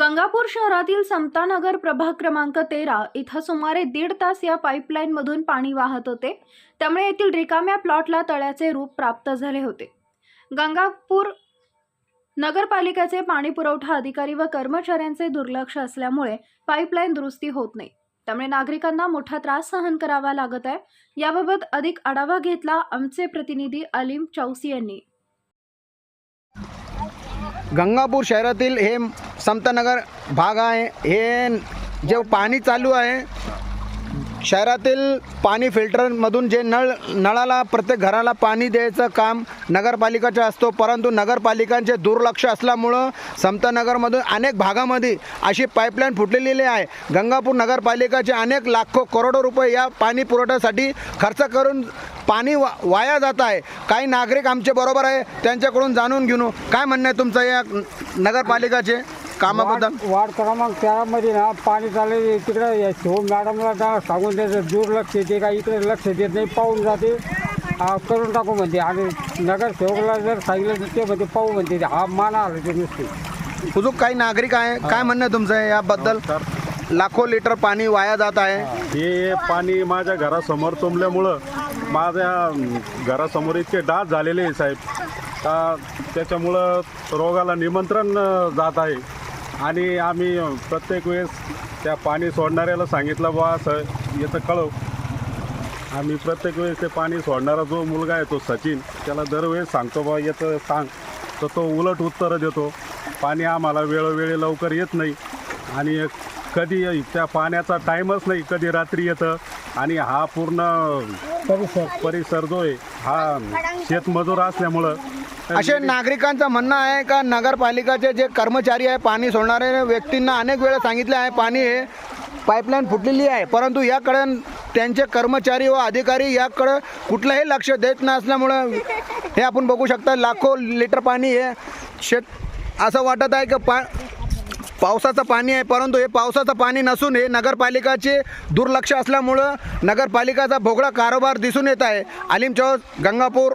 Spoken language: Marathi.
गंगापूर शहरातील समतानगर प्रभाग क्रमांक तेरा इथं सुमारे दीड तास या पाईपलाईनमधून पाणी वाहत होते. त्यामुळे येथील रिकाम्या प्लॉटला तळ्याचे रूप प्राप्त झाले होते. गंगापूर नगरपालिकेचे पाणी पुरवठा अधिकारी व कर्मचाऱ्यांचे दुर्लक्ष असल्यामुळे पाईपलाईन दुरुस्ती होत नाही. त्यामुळे नागरिकांना मोठा त्रास सहन करावा लागत आहे. याबाबत अधिक आढावा घेतला आमचे प्रतिनिधी अलीम चौसी यांनी. गंगापूर शहरातील हे समतानगर भाग आहे. हे जे पाणी चालू आहे शहरातील पाणी फिल्टरमधून जे नळ नळाला प्रत्येक घराला पाणी द्यायचं काम नगरपालिकाचं असतो परंतु नगरपालिकांचे दुर्लक्ष असल्यामुळं समतानगरमधून अनेक भागामध्ये अशी पाईपलाईन फुटलेली आहे. गंगापूर नगरपालिकाचे अनेक लाखो करोडो रुपये या पाणी पुरवठ्यासाठी खर्च करून पाणी वा वाया जात आहे. काही नागरिक आमचे बरोबर आहे त्यांच्याकडून जाणून घेऊन. काय म्हणणं आहे तुमचं या नगरपालिकाचे? कामाबद्दल? वार्ड वार्ड क्रमांक तेरामध्ये ना पाणी चालले तिकडे या शिव मॅडमला ना सांगून त्याचं दुर्लक्ष येते का इकडे लक्ष देत नाही पाहून जाते. हा, करून टाकू म्हणते. आणि नगरसेवकला जर सांगितलं तर ते म्हणते पाहू म्हणते. हा माना आलं ते नुसते. हुजूक काही नागरिक आहे? काय म्हणणं आहे तुमचं याबद्दल? लाखो लिटर पाणी वाया जात आहे. हे पाणी माझ्या घरासमोर तुंबल्यामुळं माझ्या अं, घरासमोर इतके डास झालेले आहे साहेब. का त्याच्यामुळं रोगाला निमंत्रण अं, जात आहे. आणि आम्ही प्रत्येक वेळेस त्या पाणी सोडणाऱ्याला सांगितलं बा असं याचं कळव. आम्ही प्रत्येक वेळेस ते पाणी सोडणारा जो मुलगा आहे तो सचिन त्याला दरवेळेस सांगतो बा याचं सांग. तर तो उलट उत्तरं देतो पाणी आम्हाला वेळोवेळी लवकर येत नाही आणि कधी त्या पाण्याचा टाईमच नाही कधी रात्री येतं आणि हा पूर्ण परिसर. परिसर जो आहे हा शेतमजूर असल्यामुळं असे नागरिकांचं म्हणणं आहे का नगरपालिकाचे जे कर्मचारी आहे पाणी सोडणारे व्यक्तींना अनेक वेळा सांगितले आहे पाणी हे पाईपलाईन फुटलेली आहे. परंतु याकडे त्यांचे कर्मचारी व अधिकारी याकडं कुठलंही लक्ष देत नसल्यामुळं हे आपण बघू शकता लाखो लिटर पाणी हे शेत असं वाटत आहे की पा पावसाचं पाणी आहे परंतु हे पावसाचं पाणी नसून हे नगरपालिकाचे दुर्लक्ष असल्यामुळं नगरपालिकाचा भोगळा कारोबार दिसून येत आहे. अलीम चौक गंगापूर